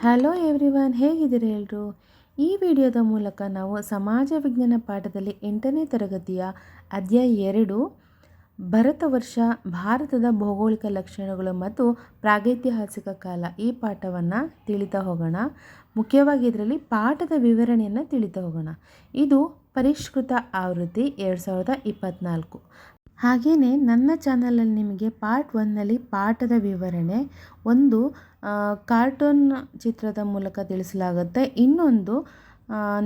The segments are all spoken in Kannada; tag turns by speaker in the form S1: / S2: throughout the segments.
S1: ಹಲೋ ಎವ್ರಿವನ್ ಹೇಗಿದ್ದೀರಿ ಎಲ್ಲರೂ ಈ ವಿಡಿಯೋದ ಮೂಲಕ ನಾವು ಸಮಾಜ ವಿಜ್ಞಾನ ಪಾಠದಲ್ಲಿ ಎಂಟನೇ ತರಗತಿಯ ಅಧ್ಯಾಯ ಎರಡು, ಭರತ ವರ್ಷ, ಭಾರತದ ಭೌಗೋಳಿಕ ಲಕ್ಷಣಗಳು ಮತ್ತು ಪ್ರಾಗೈತಿಹಾಸಿಕ ಕಾಲ ಈ ಪಾಠವನ್ನು ತಿಳಿತಾ ಹೋಗೋಣ. ಮುಖ್ಯವಾಗಿ ಇದರಲ್ಲಿ ಪಾಠದ ವಿವರಣೆಯನ್ನು ತಿಳಿತಾ ಹೋಗೋಣ. ಇದು ಪರಿಷ್ಕೃತ ಆವೃತ್ತಿ ಎರಡು ಸಾವಿರದ ಇಪ್ಪತ್ತ್ನಾಲ್ಕು ಹಾಗೆಯೇ ನನ್ನ ಚಾನಲಲ್ಲಿ ನಿಮಗೆ ಪಾರ್ಟ್ ಒನ್ನಲ್ಲಿ ಪಾಠದ ವಿವರಣೆ ಒಂದು ಕಾರ್ಟೂನ್ ಚಿತ್ರದ ಮೂಲಕ ತಿಳಿಸಲಾಗುತ್ತೆ. ಇನ್ನೊಂದು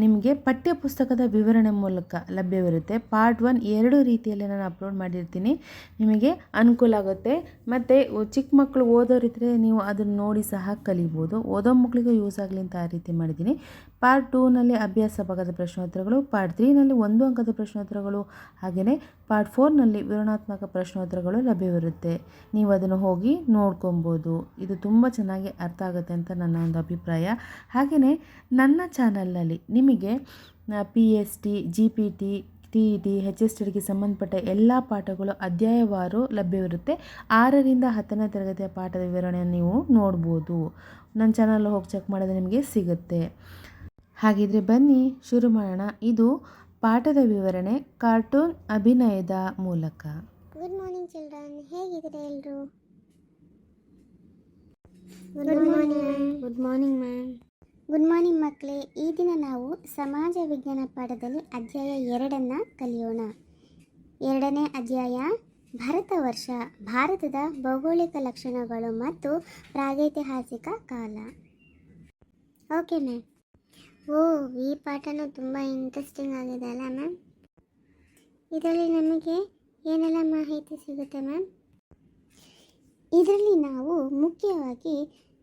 S1: ನಿಮಗೆ ಪಠ್ಯಪುಸ್ತಕದ ವಿವರಣೆ ಮೂಲಕ ಲಭ್ಯವಿರುತ್ತೆ. ಪಾರ್ಟ್ ಒನ್ ಎರಡು ರೀತಿಯಲ್ಲಿ ನಾನು ಅಪ್ಲೋಡ್ ಮಾಡಿರ್ತೀನಿ. ನಿಮಗೆ ಅನುಕೂಲ ಆಗುತ್ತೆ. ಮತ್ತು ಚಿಕ್ಕ ಮಕ್ಕಳು ಓದೋರಿದ್ದರೆ ನೀವು ಅದನ್ನು ನೋಡಿ ಸಹ ಕಲಿಬೋದು. ಓದೋ ಮಕ್ಕಳಿಗೂ ಯೂಸ್ ಆಗಲಿ ಅಂತ ಆ ರೀತಿ ಮಾಡಿದ್ದೀನಿ. ಪಾರ್ಟ್ ಟೂನಲ್ಲಿ ಅಭ್ಯಾಸ ಭಾಗದ ಪ್ರಶ್ನೋತ್ತರಗಳು ಪಾರ್ಟ್ ತ್ರೀನಲ್ಲಿ ಒಂದು ಅಂಕದ ಪ್ರಶ್ನೋತ್ತರಗಳು ಹಾಗೆಯೇ ಪಾರ್ಟ್ ಫೋರ್ನಲ್ಲಿ ವಿವರಣಾತ್ಮಕ ಪ್ರಶ್ನೋತ್ತರಗಳು ಲಭ್ಯವಿರುತ್ತೆ. ನೀವು ಅದನ್ನು ಹೋಗಿ ನೋಡ್ಕೊಬೋದು. ಇದು ತುಂಬ ಚೆನ್ನಾಗಿ ಅರ್ಥ ಆಗುತ್ತೆ ಅಂತ ನನ್ನ ಒಂದು ಅಭಿಪ್ರಾಯ. ಹಾಗೆಯೇ ನನ್ನ ಚಾನಲ್ನಲ್ಲಿ ನಿಮಗೆ P S T G P T T E T H S ಟಿಗೆ ಸಂಬಂಧಪಟ್ಟ ಎಲ್ಲ ಪಾಠಗಳು ಅಧ್ಯಾಯವಾರು ಲಭ್ಯವಿರುತ್ತೆ. ಆರರಿಂದ ಹತ್ತನೇ ತರಗತಿಯ ಪಾಠದ ವಿವರಣೆಯನ್ನು ನೀವು ನೋಡ್ಬೋದು. ನನ್ನ ಚಾನಲ್ ಹೋಗಿ ಚೆಕ್ ಮಾಡಿದ್ರೆ ನಿಮಗೆ ಸಿಗುತ್ತೆ. ಹಾಗಿದ್ರೆ ಬನ್ನಿ ಶುರು ಮಾಡೋಣ. ಇದು ಪಾಠದ ವಿವರಣೆ ಕಾರ್ಟೂನ್ ಅಭಿನಯದ ಮೂಲಕ.
S2: ಗುಡ್ ಮಾರ್ನಿಂಗ್ ಚಿಲ್ಡ್ರನ್ ಹೇಗಿದ್ರೆ ಎಲ್ಲರೂ good morning good morning ma'am good morning ಮಕ್ಕಳೇ. ಈ ದಿನ ನಾವು ಸಮಾಜ ವಿಜ್ಞಾನ ಪಾಠದಲ್ಲಿ ಅಧ್ಯಾಯ ಎರಡನ್ನು ಕಲಿಯೋಣ. ಎರಡನೇ ಅಧ್ಯಾಯ, ಭಾರತ ವರ್ಷ. ಭಾರತದ ಭೌಗೋಳಿಕ ಲಕ್ಷಣಗಳು ಮತ್ತು ಪ್ರಾಗೈತಿಹಾಸಿಕ ಕಾಲ. ಓಕೆ ಮ್ಯಾಮ್ ಓ, ಈ ಪಾಠನೂ ತುಂಬ ಇಂಟ್ರೆಸ್ಟಿಂಗ್ ಆಗಿದೆ ಅಲ್ಲ ಮ್ಯಾಮ್ ಇದರಲ್ಲಿ ನಮಗೆ ಏನೆಲ್ಲ ಮಾಹಿತಿ ಸಿಗುತ್ತೆ ಮ್ಯಾಮ್ ಇದರಲ್ಲಿ ನಾವು ಮುಖ್ಯವಾಗಿ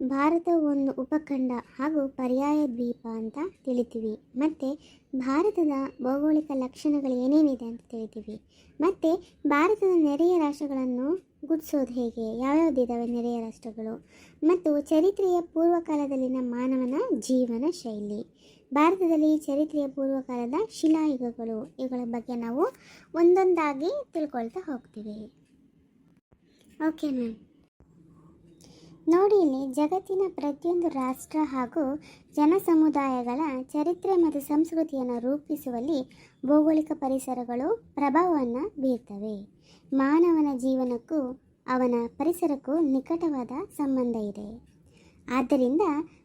S2: ಭಾರತ ಒಂದು ಉಪಖಂಡ ಹಾಗೂ ಪರ್ಯಾಯ ದ್ವೀಪ ಅಂತ ತಿಳಿತೀವಿ. ಮತ್ತು ಭಾರತದ ಭೌಗೋಳಿಕ ಲಕ್ಷಣಗಳು ಏನೇನಿದೆ ಅಂತ ತಿಳಿತೀವಿ. ಮತ್ತು ಭಾರತದ ನೆರೆಯ ರಾಷ್ಟ್ರಗಳನ್ನು ಗುಡಿಸೋದು ಹೇಗೆ? ಯಾವ್ಯಾವುದಿದ್ದಾವೆ ನೆರೆಯ ರಾಷ್ಟ್ರಗಳು? ಮತ್ತು ಚರಿತ್ರೆಯ ಪೂರ್ವಕಾಲದಲ್ಲಿನ ಮಾನವನ ಜೀವನ ಶೈಲಿ? ಭಾರತದಲ್ಲಿ ಚರಿತ್ರೆಯ ಪೂರ್ವಕಾಲದ ಶಿಲಾಯುಗಗಳು, ಇವುಗಳ ಬಗ್ಗೆ ನಾವು ಒಂದೊಂದಾಗಿ ತಿಳ್ಕೊಳ್ತಾ ಹೋಗ್ತೀವಿ. ಓಕೆ ಮ್ಯಾಮ್ ನೋಡಿ, ಇಲ್ಲಿ ಜಗತ್ತಿನ ಪ್ರತಿಯೊಂದು ರಾಷ್ಟ್ರ ಹಾಗೂ ಜನಸಮುದಾಯಗಳ ಚರಿತ್ರೆ ಮತ್ತು ಸಂಸ್ಕೃತಿಯನ್ನು ರೂಪಿಸುವಲ್ಲಿ ಭೌಗೋಳಿಕ ಪರಿಸರಗಳು ಪ್ರಭಾವವನ್ನು ಬೀರ್ತವೆ. ಮಾನವನ ಜೀವನಕ್ಕೂ ಅವನ ಪರಿಸರಕ್ಕೂ ನಿಕಟವಾದ ಸಂಬಂಧ ಇದೆ. ಆದ್ದರಿಂದ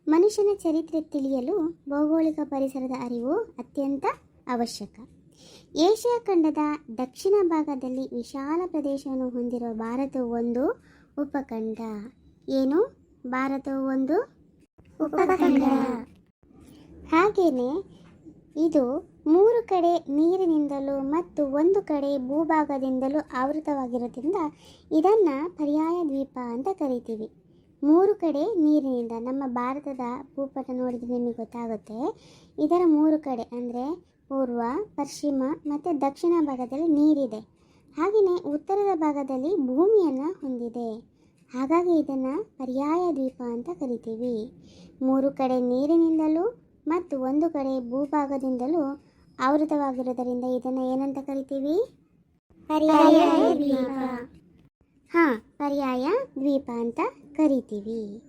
S2: ಮನುಷ್ಯನ ಚರಿತ್ರೆ ತಿಳಿಯಲು ಭೌಗೋಳಿಕ ಪರಿಸರದ ಅರಿವು ಅತ್ಯಂತ ಅವಶ್ಯಕ. ಏಷ್ಯಾ ಖಂಡದ ದಕ್ಷಿಣ ಭಾಗದಲ್ಲಿ ವಿಶಾಲ ಪ್ರದೇಶವನ್ನು ಹೊಂದಿರುವ ಭಾರತವು ಒಂದು ಉಪಖಂಡ. ಏನು? ಭಾರತವು ಒಂದು ಉಪಖಂಡ. ಹಾಗೆಯೇ ಇದು ಮೂರು ಕಡೆ ನೀರಿನಿಂದಲೂ ಮತ್ತು ಒಂದು ಕಡೆ ಭೂಭಾಗದಿಂದಲೂ ಆವೃತವಾಗಿರೋದ್ರಿಂದ ಇದನ್ನು ಪರ್ಯಾಯ ದ್ವೀಪ ಅಂತ ಕರಿತೀವಿ. ಮೂರು ಕಡೆ ನೀರಿನಿಂದ, ನಮ್ಮ ಭಾರತದ ಭೂಪಟ ನೋಡಿದರೆ ನಿಮಗೆ ಗೊತ್ತಾಗುತ್ತೆ. ಇದರ ಮೂರು ಕಡೆ ಅಂದರೆ ಪೂರ್ವ, ಪಶ್ಚಿಮ ಮತ್ತು ದಕ್ಷಿಣ ಭಾಗದಲ್ಲಿ ನೀರಿದೆ. ಹಾಗೆಯೇ ಉತ್ತರದ ಭಾಗದಲ್ಲಿ ಭೂಮಿಯನ್ನು ಹೊಂದಿದೆ. ಹಾಗಾಗಿ ಇದನ್ನು ಪರ್ಯಾಯ ದ್ವೀಪ ಅಂತ ಕರಿತೀವಿ. ಮೂರು ಕಡೆ ನೀರಿನಿಂದಲೂ ಮತ್ತು ಒಂದು ಕಡೆ ಭೂಭಾಗದಿಂದಲೂ ಆವೃತವಾಗಿರೋದರಿಂದ ಇದನ್ನು ಏನಂತ ಕರಿತೀವಿ? ಪರ್ಯಾಯ ದ್ವೀಪ. ಹಾಂ, ಪರ್ಯಾಯ ದ್ವೀಪ ಅಂತ ಕರಿತೀವಿ.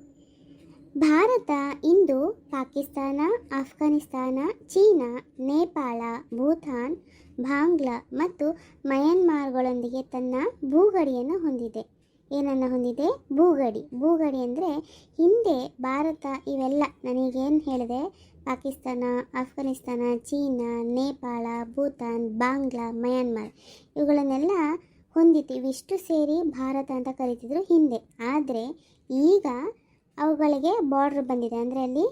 S2: ಭಾರತ, ಇಂದು, ಪಾಕಿಸ್ತಾನ, ಆಫ್ಘಾನಿಸ್ತಾನ, ಚೀನಾ, ನೇಪಾಳ, ಭೂತಾನ್, ಬಾಂಗ್ಲಾ ಮತ್ತು ಮಯನ್ಮಾರ್ಗಳೊಂದಿಗೆ ತನ್ನ ಭೂಗಡಿಯನ್ನು ಹೊಂದಿದೆ. ಏನನ್ನು ಹೊಂದಿದೆ? ಭೂಗಡಿ. ಭೂಗಡಿ ಅಂದರೆ ಹಿಂದೆ ಭಾರತ ಇವೆಲ್ಲ ನನಗೇನು ಹೇಳಿದೆ? ಪಾಕಿಸ್ತಾನ, ಆಫ್ಘಾನಿಸ್ತಾನ, ಚೀನಾ, ನೇಪಾಳ, ಭೂತಾನ್, ಬಾಂಗ್ಲಾ, ಮಯನ್ಮಾರ್ ಇವುಗಳನ್ನೆಲ್ಲ ಹೊಂದಿತ್ತು ಇವಿಷ್ಟು ಸೇರಿ ಭಾರತ ಅಂತ ಕರಿತಿದ್ರು ಹಿಂದೆ. ಆದರೆ ಈಗ ಅವುಗಳಿಗೆ ಬಾರ್ಡ್ರ್ ಬಂದಿದೆ. ಅಂದರೆ ಅಲ್ಲಿ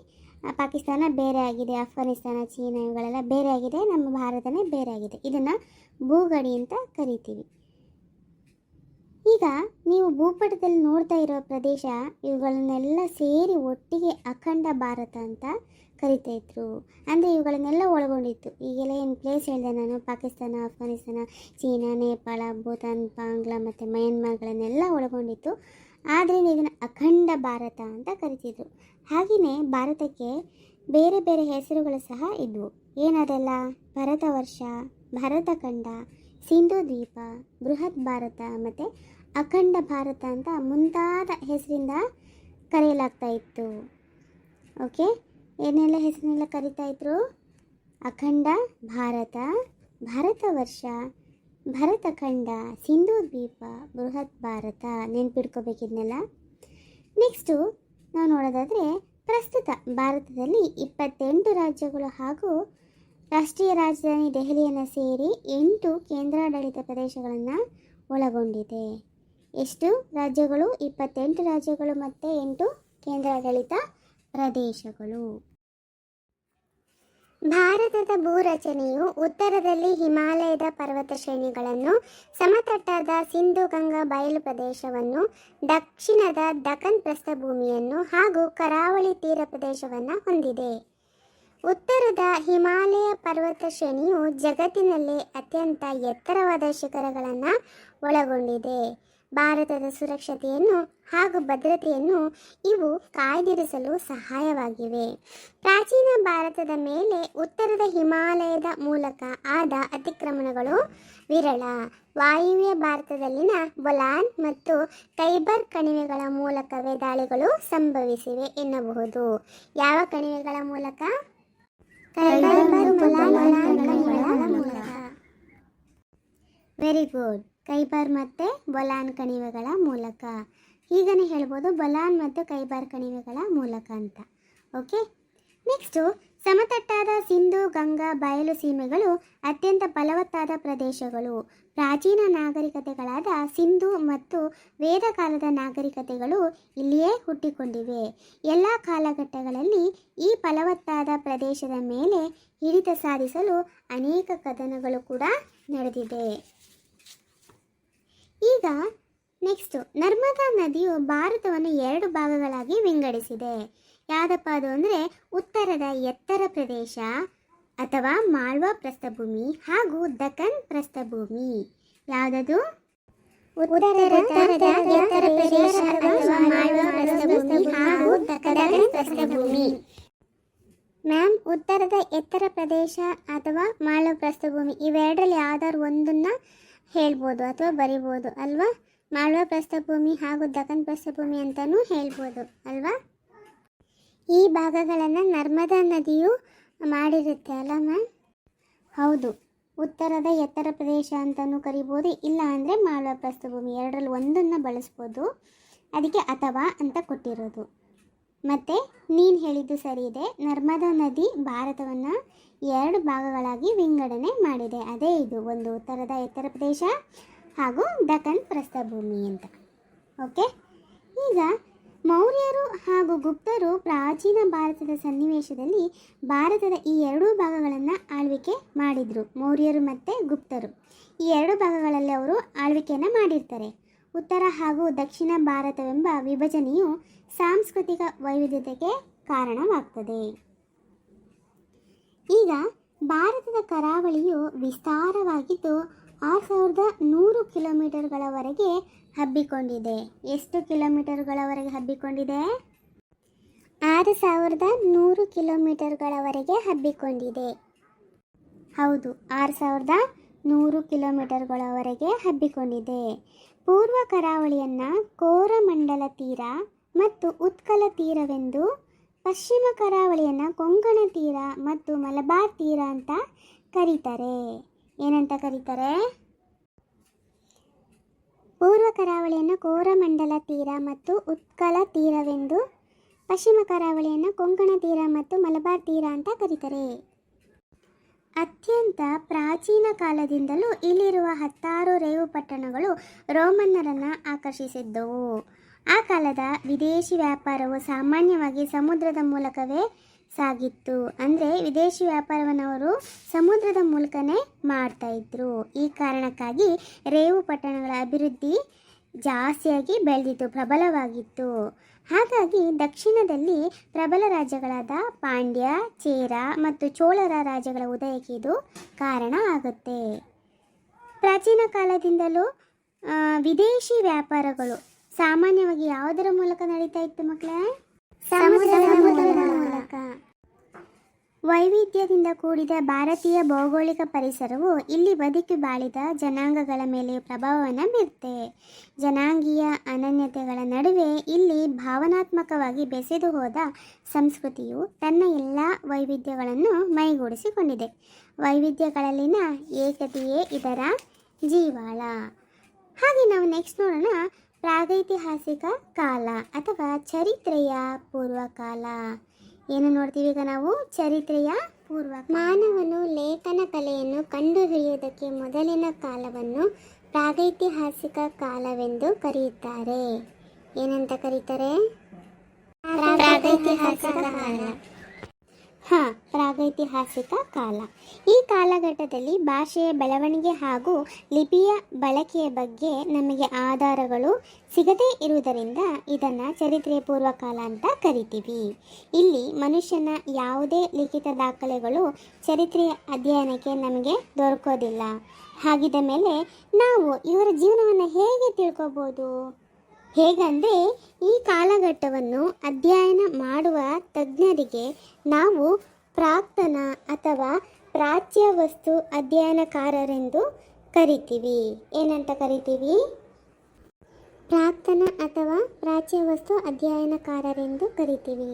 S2: ಪಾಕಿಸ್ತಾನ ಬೇರೆ ಆಗಿದೆ, ಆಫ್ಘಾನಿಸ್ತಾನ, ಚೀನಾ ಇವುಗಳೆಲ್ಲ ಬೇರೆ ಆಗಿದೆ, ನಮ್ಮ ಭಾರತನೇ ಬೇರೆ ಆಗಿದೆ. ಇದನ್ನು ಭೂಗಡಿ ಅಂತ ಕರಿತೀವಿ. ಈಗ ನೀವು ಭೂಪಟದಲ್ಲಿ ನೋಡ್ತಾ ಇರೋ ಪ್ರದೇಶ, ಇವುಗಳನ್ನೆಲ್ಲ ಸೇರಿ ಒಟ್ಟಿಗೆ ಅಖಂಡ ಭಾರತ ಅಂತ ಕರಿತಾ ಇದ್ರು. ಅಂದರೆ ಇವುಗಳನ್ನೆಲ್ಲ ಒಳಗೊಂಡಿತ್ತು. ಈಗೆಲ್ಲ ಏನು ಪ್ಲೇಸ್ ಹೇಳಿದೆ ನಾನು? ಪಾಕಿಸ್ತಾನ, ಆಫ್ಘಾನಿಸ್ತಾನ, ಚೀನಾ, ನೇಪಾಳ, ಭೂತಾನ್, ಬಾಂಗ್ಲಾ ಮತ್ತು ಮಯನ್ಮಾರ್ಗಳನ್ನೆಲ್ಲ ಒಳಗೊಂಡಿತ್ತು. ಆದ್ದರಿಂದ ಇದನ್ನು ಅಖಂಡ ಭಾರತ ಅಂತ ಕರಿತಿದ್ರು. ಹಾಗೆಯೇ ಭಾರತಕ್ಕೆ ಬೇರೆ ಬೇರೆ ಹೆಸರುಗಳು ಸಹ ಇದ್ವು. ಏನದೆಲ್ಲ? ಭರತವರ್ಷ, ಭರತಖಂಡ, ಸಿಂಧು ದ್ವೀಪ, ಬೃಹತ್ ಭಾರತ ಮತ್ತು ಅಖಂಡ ಭಾರತ ಅಂತ ಮುಂತಾದ ಹೆಸರಿಂದ ಕರೆಯಲಾಗ್ತಾ ಇತ್ತು. ಓಕೆ ಏನೆಲ್ಲ ಹೆಸರಿನೆಲ್ಲ ಕರಿತಾ ಇದ್ರು? ಅಖಂಡ ಭಾರತ ಭಾರತ ವರ್ಷ ಭರತಖಂಡ ಸಿಂಧೂ ದ್ವೀಪ, ಬೃಹತ್ ಭಾರತ ನೆನ್ಪಿಡ್ಕೋಬೇಕಿದ್ನೆಲ್ಲ? ನೆಕ್ಸ್ಟು ನಾವು ನೋಡೋದಾದರೆ ಪ್ರಸ್ತುತ ಭಾರತದಲ್ಲಿ ಇಪ್ಪತ್ತೆಂಟು ರಾಜ್ಯಗಳು ಹಾಗೂ ರಾಷ್ಟ್ರೀಯ ರಾಜಧಾನಿ ದೆಹಲಿಯನ್ನು ಸೇರಿ ಎಂಟು ಕೇಂದ್ರಾಡಳಿತ ಪ್ರದೇಶಗಳನ್ನು ಒಳಗೊಂಡಿದೆ. ಎಷ್ಟು ರಾಜ್ಯಗಳು? ಇಪ್ಪತ್ತೆಂಟು ರಾಜ್ಯಗಳು ಮತ್ತು ಎಂಟು ಕೇಂದ್ರಾಡಳಿತ ಪ್ರದೇಶಗಳು. ಭಾರತದ ಭೂರಚನೆಯು ಉತ್ತರದಲ್ಲಿ ಹಿಮಾಲಯದ ಪರ್ವತ ಶ್ರೇಣಿಗಳನ್ನು, ಸಮತಟ್ಟಾದ ಸಿಂಧು ಗಂಗಾ ಬಯಲು ಪ್ರದೇಶವನ್ನು, ದಕ್ಷಿಣದ ದಖನ್ ಪ್ರಸ್ಥಭೂಮಿಯನ್ನು ಹಾಗೂ ಕರಾವಳಿ ತೀರ ಪ್ರದೇಶವನ್ನು ಹೊಂದಿದೆ. ಉತ್ತರದ ಹಿಮಾಲಯ ಪರ್ವತ ಶ್ರೇಣಿಯು ಜಗತ್ತಿನಲ್ಲೇ ಅತ್ಯಂತ ಎತ್ತರವಾದ ಶಿಖರಗಳನ್ನು ಒಳಗೊಂಡಿದೆ. ಭಾರತದ ಸುರಕ್ಷತೆಯನ್ನು ಹಾಗೂ ಭದ್ರತೆಯನ್ನು ಇವು ಕಾಯ್ದಿರಿಸಲು ಸಹಾಯವಾಗಿವೆ. ಪ್ರಾಚೀನ ಭಾರತದ ಮೇಲೆ ಉತ್ತರದ ಹಿಮಾಲಯದ ಮೂಲಕ ಆದ ಅತಿಕ್ರಮಣಗಳು ವಿರಳ. ವಾಯುವ್ಯ ಭಾರತದಲ್ಲಿನ ಬೊಲಾನ್ ಮತ್ತು ಕೈಬರ್ ಕಣಿವೆಗಳ ಮೂಲಕವೇ ದಾಳಿಗಳು ಸಂಭವಿಸಿವೆ ಎನ್ನಬಹುದು. ಯಾವ ಕಣಿವೆಗಳ ಮೂಲಕ? Khyber very good. ಕೈಬಾರ್ ಮತ್ತು ಬೊಲಾನ್ ಕಣಿವೆಗಳ ಮೂಲಕ. ಹೀಗನೇ ಹೇಳ್ಬೋದು ಬೊಲಾನ್ ಮತ್ತು ಕೈಬಾರ್ ಕಣಿವೆಗಳ ಮೂಲಕ ಅಂತ. ಓಕೆ? ನೆಕ್ಸ್ಟು, ಸಮತಟ್ಟಾದ ಸಿಂಧು, ಗಂಗಾ, ಬಯಲು ಸೀಮೆಗಳು ಅತ್ಯಂತ ಫಲವತ್ತಾದ ಪ್ರದೇಶಗಳು. ಪ್ರಾಚೀನ ನಾಗರಿಕತೆಗಳಾದ ಸಿಂಧು ಮತ್ತು ವೇದ ಕಾಲದ ನಾಗರಿಕತೆಗಳು ಇಲ್ಲಿಯೇ ಹುಟ್ಟಿಕೊಂಡಿವೆ. ಎಲ್ಲ ಕಾಲಘಟ್ಟಗಳಲ್ಲಿ ಈ ಫಲವತ್ತಾದ ಪ್ರದೇಶದ ಮೇಲೆ ಹಿಡಿತ ಸಾಧಿಸಲು ಅನೇಕ ಕದನಗಳು ಕೂಡ ನಡೆದಿದೆ. ಈಗ ನೆಕ್ಸ್ಟು ನರ್ಮದಾ ನದಿಯು ಭಾರತವನ್ನು ಎರಡು ಭಾಗಗಳಾಗಿ ವಿಂಗಡಿಸಿದೆ. ಯಾವುದಪ್ಪ ಅದು ಅಂದರೆ ಉತ್ತರದ ಎತ್ತರ ಪ್ರದೇಶ ಅಥವಾ ಮಾಳ್ವಾ ಪ್ರಸ್ಥಭೂಮಿ ಹಾಗೂ ದಖನ್ ಪ್ರಸ್ಥಭೂಮಿ. ಯಾವುದದು? ಮ್ಯಾಮ್, ಉತ್ತರದ ಎತ್ತರ ಪ್ರದೇಶ ಅಥವಾ ಮಾಳ್ವ ಪ್ರಸ್ಥಭೂಮಿ ಇವೆರಡರಲ್ಲಿ ಯಾವ್ದಾದ್ರು ಒಂದನ್ನು ಹೇಳ್ಬೋದು ಅಥವಾ ಬರಿಬೋದು, ಅಲ್ವಾ? ಮಾಳ್ವ ಪ್ರಸ್ಥಭೂಮಿ ಹಾಗೂ ದಕ್ಕನ್ ಪ್ರಸ್ಥಭೂಮಿ ಅಂತಲೂ ಹೇಳ್ಬೋದು, ಅಲ್ವಾ? ಈ ಭಾಗಗಳನ್ನು ನರ್ಮದಾ ನದಿಯು ಮಾಡಿರುತ್ತೆ ಅಲ್ಲ ಮ್ಯಾಮ್? ಹೌದು. ಉತ್ತರದ ಎತ್ತರ ಪ್ರದೇಶ ಅಂತಲೂ ಕರಿಬೋದು, ಇಲ್ಲ ಅಂದರೆ ಮಾಳ್ವ ಪ್ರಸ್ಥಭೂಮಿ ಎರಡರಲ್ಲಿ ಒಂದನ್ನು ಬಳಸ್ಬೋದು. ಅದಕ್ಕೆ ಅಥವಾ ಅಂತ ಕೊಟ್ಟಿರೋದು. ಮತ್ತು ನೀನು ಹೇಳಿದ್ದು ಸರಿ ಇದೆ. ನರ್ಮದಾ ನದಿ ಭಾರತವನ್ನು ಎರಡು ಭಾಗಗಳಾಗಿ ವಿಂಗಡಣೆ ಮಾಡಿದೆ. ಅದೇ ಇದು ಒಂದು ಉತ್ತರದ ಎತ್ತರ ಪ್ರದೇಶ ಹಾಗೂ ದಖನ್ ಪ್ರಸ್ಥಭೂಮಿ ಅಂತ. ಓಕೆ? ಈಗ ಮೌರ್ಯರು ಹಾಗೂ ಗುಪ್ತರು ಪ್ರಾಚೀನ ಭಾರತದ ಸನ್ನಿವೇಶದಲ್ಲಿ ಭಾರತದ ಈ ಎರಡೂ ಭಾಗಗಳನ್ನು ಆಳ್ವಿಕೆ ಮಾಡಿದರು. ಮೌರ್ಯರು ಮತ್ತು ಗುಪ್ತರು. ಈ ಎರಡು ಭಾಗಗಳಲ್ಲಿ ಅವರು ಆಳ್ವಿಕೆಯನ್ನು ಮಾಡಿರ್ತಾರೆ. ಉತ್ತರ ಹಾಗೂ ದಕ್ಷಿಣ ಭಾರತವೆಂಬ ವಿಭಜನೆಯು ಸಾಂಸ್ಕೃತಿಕ ವೈವಿಧ್ಯತೆಗೆ ಕಾರಣವಾಗ್ತದೆ. ಈಗ ಭಾರತದ ಕರಾವಳಿಯು ವಿಸ್ತಾರವಾಗಿದ್ದು ಆರು ಸಾವಿರದ ನೂರು ಕಿಲೋಮೀಟರ್ಗಳವರೆಗೆ ಹಬ್ಬಿಕೊಂಡಿದೆ. ಎಷ್ಟು ಕಿಲೋಮೀಟರ್ಗಳವರೆಗೆ ಹಬ್ಬಿಕೊಂಡಿದೆ? ಆರು ಸಾವಿರದ ನೂರು ಕಿಲೋಮೀಟರ್ಗಳವರೆಗೆ ಹಬ್ಬಿಕೊಂಡಿದೆ. ಹೌದು, ಆರು ಸಾವಿರದ ನೂರು ಕಿಲೋಮೀಟರ್ಗಳವರೆಗೆ ಹಬ್ಬಿಕೊಂಡಿದೆ. ಪೂರ್ವ ಕರಾವಳಿಯನ್ನು ಕೋರಮಂಡಲ ತೀರ ಮತ್ತು ಉತ್ಕಲ ತೀರವೆಂದು ಪಶ್ಚಿಮ ಕರಾವಳಿಯನ್ನು ಕೊಂಕಣ ತೀರ ಮತ್ತು ಮಲಬಾರ್ ತೀರ ಅಂತ ಕರೀತಾರೆ. ಏನಂತ ಕರೀತಾರೆ? ಪೂರ್ವ ಕರಾವಳಿಯನ್ನು ಕೋರಮಂಡಲ ತೀರ ಮತ್ತು ಉತ್ಕಲ ತೀರವೆಂದು, ಪಶ್ಚಿಮ ಕರಾವಳಿಯನ್ನು ಕೊಂಕಣ ತೀರ ಮತ್ತು ಮಲಬಾರ್ ತೀರ ಅಂತ ಕರೀತಾರೆ. ಅತ್ಯಂತ ಪ್ರಾಚೀನ ಕಾಲದಿಂದಲೂ ಇಲ್ಲಿರುವ ಹತ್ತಾರು ರೇವು ಪಟ್ಟಣಗಳು ರೋಮನ್ನರನ್ನು ಆಕರ್ಷಿಸಿದ್ದವು. ಆ ಕಾಲದ ವಿದೇಶಿ ವ್ಯಾಪಾರವು ಸಾಮಾನ್ಯವಾಗಿ ಸಮುದ್ರದ ಮೂಲಕವೇ ಸಾಗಿತ್ತು. ಅಂದರೆ ವಿದೇಶಿ ವ್ಯಾಪಾರವನ್ನು ಸಮುದ್ರದ ಮೂಲಕನೇ ಮಾಡ್ತಾ ಇದ್ರು. ಈ ಕಾರಣಕ್ಕಾಗಿ ರೇವು ಪಟ್ಟಣಗಳ ಅಭಿವೃದ್ಧಿ ಜಾಸ್ತಿಯಾಗಿ ಬೆಳೆದಿತ್ತು ಪ್ರಬಲವಾಗಿತ್ತು. ಹಾಗಾಗಿ ದಕ್ಷಿಣದಲ್ಲಿ ಪ್ರಬಲ ರಾಜ್ಯಗಳಾದ ಪಾಂಡ್ಯ, ಚೇರ ಮತ್ತು ಚೋಳರ ರಾಜ್ಯಗಳ ಉದಯಕ್ಕೆ ಇದು ಕಾರಣ ಆಗುತ್ತೆ. ಪ್ರಾಚೀನ ಕಾಲದಿಂದಲೂ ವಿದೇಶಿ ವ್ಯಾಪಾರಗಳು ಸಾಮಾನ್ಯವಾಗಿ ಯಾವುದರ ಮೂಲಕ ನಡೀತಾ ಇತ್ತು ಮಕ್ಕಳೇ ಸಮುದ್ರದ ಮೂಲಕ. ವೈವಿಧ್ಯದಿಂದ ಕೂಡಿದ ಭಾರತೀಯ ಭೌಗೋಳಿಕ ಪರಿಸರವು ಇಲ್ಲಿ ಬದುಕಿ ಬಾಳಿದ ಜನಾಂಗಗಳ ಮೇಲೆ ಪ್ರಭಾವವನ್ನು ಬೀರುತ್ತೆ. ಜನಾಂಗೀಯ ಅನನ್ಯತೆಗಳ ನಡುವೆ ಇಲ್ಲಿ ಭಾವನಾತ್ಮಕವಾಗಿ ಬೆಸೆದು ಹೋದ ಸಂಸ್ಕೃತಿಯು ತನ್ನ ಎಲ್ಲ ವೈವಿಧ್ಯಗಳನ್ನು ಮೈಗೂಡಿಸಿಕೊಂಡಿದೆ. ವೈವಿಧ್ಯಗಳಲ್ಲಿನ ಏಕತೆಯೇ ಇದರ ಜೀವಾಳ. ಹಾಗೆ ನಾವು ನೆಕ್ಸ್ಟ್ ನೋಡೋಣ ಪ್ರಾಗೈತಿಹಾಸಿಕ ಕಾಲ ಅಥವಾ ಚರಿತ್ರೆಯ ಪೂರ್ವಕಾಲ ಏನು ನೋಡ್ತೀವಿ ಈಗ ನಾವು? ಚರಿತ್ರೆಯ ಪೂರ್ವ ಮಾನವನು ಲೇಖನ ಕಲೆಯನ್ನು ಕಂಡುಹಿಡಿಯುವುದಕ್ಕೆ ಮೊದಲಿನ ಕಾಲವನ್ನು ಪ್ರಾಗೈತಿಹಾಸಿಕ ಕಾಲವೆಂದು ಕರೆಯುತ್ತಾರೆ. ಏನಂತ ಕರೀತಾರೆ? ಪ್ರಾಗೈತಿಹಾಸಿಕ ಕಾಲ. ಹಾ, ಪ್ರಾಗೈತಿಹಾಸಿಕ ಕಾಲ. ಈ ಕಾಲಘಟ್ಟದಲ್ಲಿ ಭಾಷೆಯ ಬೆಳವಣಿಗೆ ಹಾಗೂ ಲಿಪಿಯ ಬಳಕೆಯ ಬಗ್ಗೆ ನಮಗೆ ಆಧಾರಗಳು ಸಿಗದೇ ಇರುವುದರಿಂದ ಇದನ್ನು ಚರಿತ್ರೆ ಪೂರ್ವ ಕಾಲ ಅಂತ ಕರಿತೀವಿ. ಇಲ್ಲಿ ಮನುಷ್ಯನ ಯಾವುದೇ ಲಿಖಿತ ದಾಖಲೆಗಳು ಚರಿತ್ರೆಯ ಅಧ್ಯಯನಕ್ಕೆ ನಮಗೆ ದೊರಕೋದಿಲ್ಲ. ಹಾಗಿದ್ದ ಮೇಲೆ ನಾವು ಇವರ ಜೀವನವನ್ನು ಹೇಗೆ ತಿಳ್ಕೊಬೋದು? ಹೇಗಂದರೆ ಈ ಕಾಲಘಟ್ಟವನ್ನು ಅಧ್ಯಯನ ಮಾಡುವ ತಜ್ಞರಿಗೆ ನಾವು ಪ್ರಾಕ್ತನ ಅಥವಾ ಪ್ರಾಚ್ಯ ವಸ್ತು ಅಧ್ಯಯನಕಾರರೆಂದು ಕರಿತೀವಿ. ಏನಂತ ಕರಿತೀವಿ? ಪ್ರಾಕ್ತನ ಅಥವಾ ಪ್ರಾಚ್ಯ ವಸ್ತು ಅಧ್ಯಯನಕಾರರೆಂದು ಕರಿತೀವಿ.